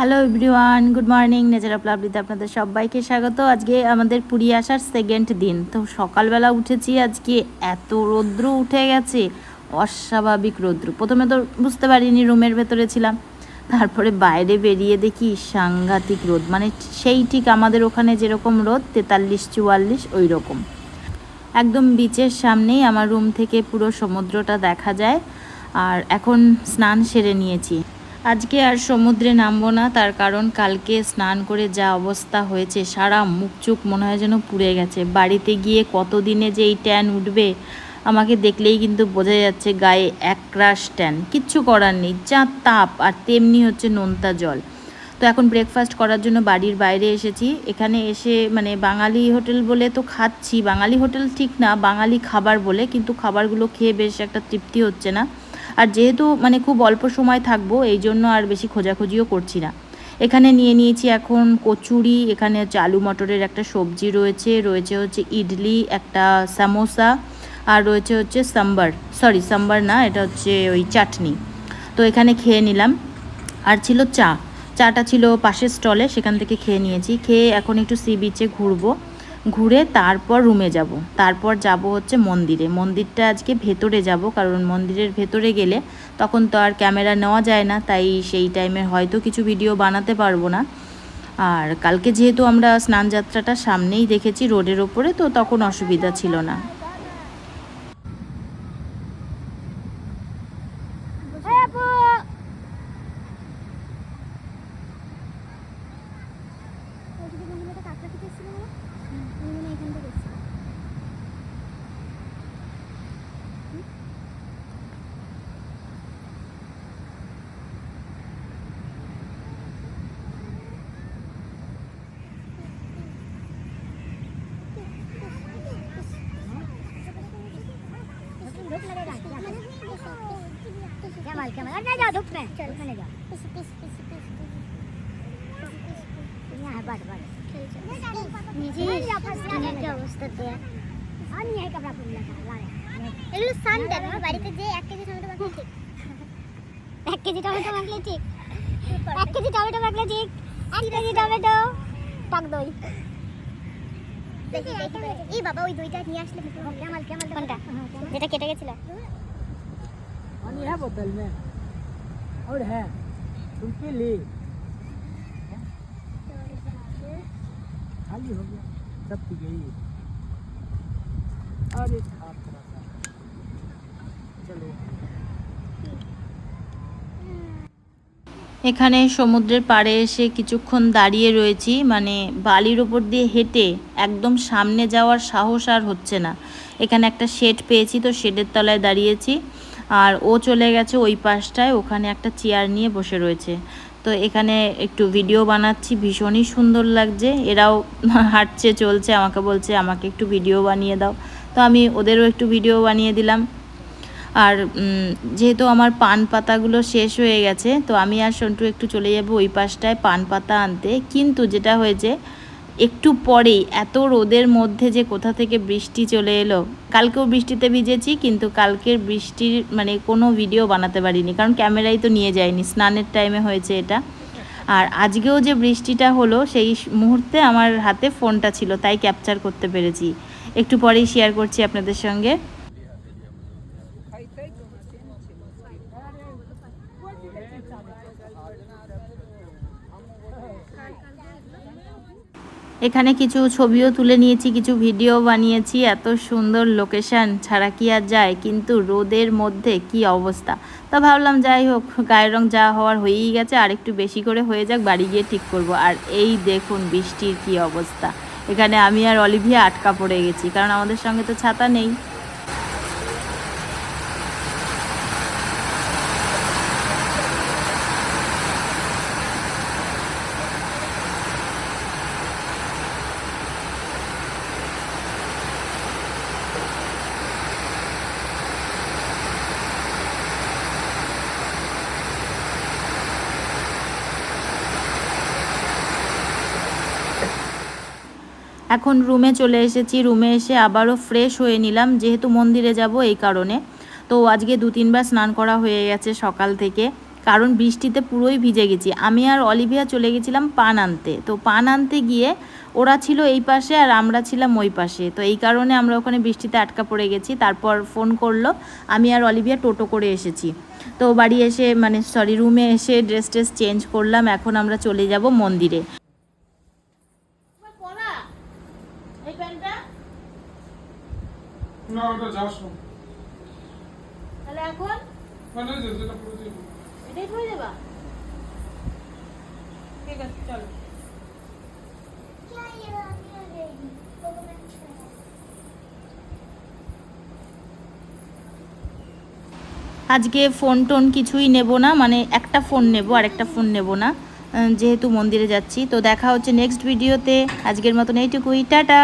Hello everyone good morning nature of লাভলিতে আপনাদের সবাইকে স্বাগত। আজকে আমাদের পুরী আসার সেকেন্ড দিন। তো সকালবেলা উঠেছি আজকে। এত রৌদ্র উঠে গেছে। অস্বাভাবিক রৌদ্র। প্রথমে তো বুঝতে পারিনি রুমের ভেতরে ছিলাম। তারপরে বাইরে বেরিয়ে দেখি সাংঘাতিক রোদ। মানে সেই ঠিক আমাদের ওখানে যেরকম রোদ, তেতাল্লিশ, চুয়াল্লিশ ওই রকম একদম বিচের সামনেই আমার রুম থেকে পুরো সমুদ্রটা দেখা যায়। আর এখন স্নান সেরে নিয়েছি। আজকে আর সমুদ্রে নামবো না, তার কারণ কালকে স্নান করে যা অবস্থা হয়েছে, সারা মুখ চুখ মনে হয় যেন পুড়ে গেছে। বাড়িতে গিয়ে কতদিনে যে এই ট্যান উঠবে, আমাকে দেখলেই কিন্তু বোঝা যাচ্ছে গায়ে এক রাশ ট্যান। কিচ্ছু করার নেই, যা তাপ, আর তেমনি হচ্ছে নোনতা জল। তো এখন ব্রেকফাস্ট করার জন্য বাড়ির বাইরে এসেছি। এখানে এসে মানে বাঙালি হোটেল বলে তো খাচ্ছি, বাঙালি হোটেল ঠিক না, বাঙালি খাবার বলে, কিন্তু খাবারগুলো খেয়ে বেশ একটা তৃপ্তি হচ্ছে না। আর যেহেতু মানে খুব অল্প সময় থাকব, এই জন্য আর বেশি খোঁজাখুঁজিও করছি না। এখানে নিয়ে নিয়েছি এখন কচুরি, এখানে হচ্ছে আলু মটরের একটা সবজি রয়েছে রয়েছে হচ্ছে ইডলি, একটা সামোসা, আর রয়েছে হচ্ছে সাম্বার, সরি সাম্বার না, এটা হচ্ছে ওই চাটনি। তো এখানে খেয়ে নিলাম। আর ছিল চা, চাটা ছিল পাশের স্টলে, সেখান থেকে খেয়ে নিয়েছি। খেয়ে এখন একটু সি বিচে ঘুরবো। ঘুরে তারপর রুমে যাব। তারপর যাব হচ্ছে মন্দিরে। মন্দিরটা আজকে ভেতরে যাব, কারণ মন্দিরের ভেতরে গেলে তখন তো আর ক্যামেরা নেওয়া যায় না, তাই সেই টাইমে হয়তো কিছু ভিডিও বানাতে পারব না। আর কালকে যেহেতু আমরা স্নানযাত্রাটা সামনেই দেখেছি, রোডের ওপরে, তো তখন অসুবিধা ছিল না। হ্যাঁ আর নিয়ে কাপড়া এগুলো সানডেন আমার বাড়িতে যে এক কেজি টমেটো এক কেজি টমেটো মাখলে ঠিক কেজি টমেটো মাখলে ঠিক কেজি টমেটো টক দই দেখি দেখি এই বাবা ওই দইটা নিয়ে আসলে কেমাল কেমাল কোনটা যেটা কেটে গেছিল पानी है बोतल में और है तुम पी ली खाली हो गया सब पी गई अरे এখানে সমুদ্রের পাড়ে এসে কিছুক্ষণ দাঁড়িয়ে রয়েছি মানে বালির ওপর দিয়ে হেঁটে একদম সামনে যাওয়ার সাহস আর হচ্ছে না। এখানে একটা শেড পেয়েছি, তো শেডের তলায় দাঁড়িয়েছি। আর ও চলে গেছে ওই পাশটায়, ওখানে একটা চেয়ার নিয়ে বসে রয়েছে। তো এখানে একটু ভিডিও বানাচ্ছি, ভীষণই সুন্দর লাগছে। এরাও হাঁটছে, চলছে, আমাকে বলছে, আমাকে একটু ভিডিও বানিয়ে দাও। তো আমি ওদেরও একটু ভিডিও বানিয়ে দিলাম। আর যেহেতু আমার পান পাতাগুলো শেষ হয়ে গেছে, তো আমি আর সন্টু একটু চলে যাব ওই পাশটায় পান পাতা আনতে। কিন্তু যেটা হয়েছে, একটু পরেই, এত রোদের মধ্যে যে কোথা থেকে বৃষ্টি চলে এলো। কালকেও বৃষ্টিতে ভিজেছি, কিন্তু কালকের বৃষ্টির মানে কোনো ভিডিও বানাতে পারিনি। কারণ ক্যামেরাই তো নিয়ে যায়নি, স্নানের টাইমে হয়েছে এটা। আর আজকেও যে বৃষ্টিটা হলো, সেই মুহূর্তে আমার হাতে ফোনটা ছিল, তাই ক্যাপচার করতে পেরেছি। একটু পরেই শেয়ার করছি আপনাদের সঙ্গে। এখানে কিছু ছবিও তুলে নিয়েছি, কিছু ভিডিও বানিয়েছি। এত সুন্দর লোকেশান, ছাড়া কি আর যায়? কিন্তু রোদের মধ্যে কি অবস্থা? তা ভাবলাম যাই হোক, গায়ের রং যা হওয়ার হয়েই গেছে, আর একটু বেশি করে হয়ে যাক, বাড়ি গিয়ে ঠিক করব। আর এই দেখুন বৃষ্টির কি অবস্থা। এখানে আমি আর অলিভিয়া আটকা পড়ে গেছি, কারণ আমাদের সঙ্গে তো ছাতা নেই। এখন রুমে চলে এসেছি। রুমে এসে আবারও ফ্রেশ হয়ে নিলাম। যেহেতু মন্দিরে যাব এই কারণে। তো আজকে দু, তিনবার স্নান করা হয়ে গেছে সকাল থেকে। কারণ বৃষ্টিতে পুরোই ভিজে গেছি। আমি আর অলিভিয়া চলে গেছিলাম পান আনতে। তো পান আনতে গিয়ে ওরা ছিল এই পাশে আর আমরা ছিলাম ওই পাশে। তো এই কারণে আমরা ওখানে বৃষ্টিতে আটকা পড়ে গেছি। তারপর ফোন করল, আমি আর অলিভিয়া টোটো করে এসেছি। তো বাড়ি এসে মানে সরি রুমে এসে ড্রেস ট্রেস চেঞ্জ করলাম। এখন আমরা চলে যাব মন্দিরে এই প্যান্টটা আজকে ফোন টোন কিছুই নেব না মানে একটা ফোন নেব আর একটা ফোন নেব না যেহেতু মন্দিরে যাচ্ছি। তো দেখা হচ্ছে নেক্সট ভিডিওতে আজকের মতন এইটুকুই। টাটা!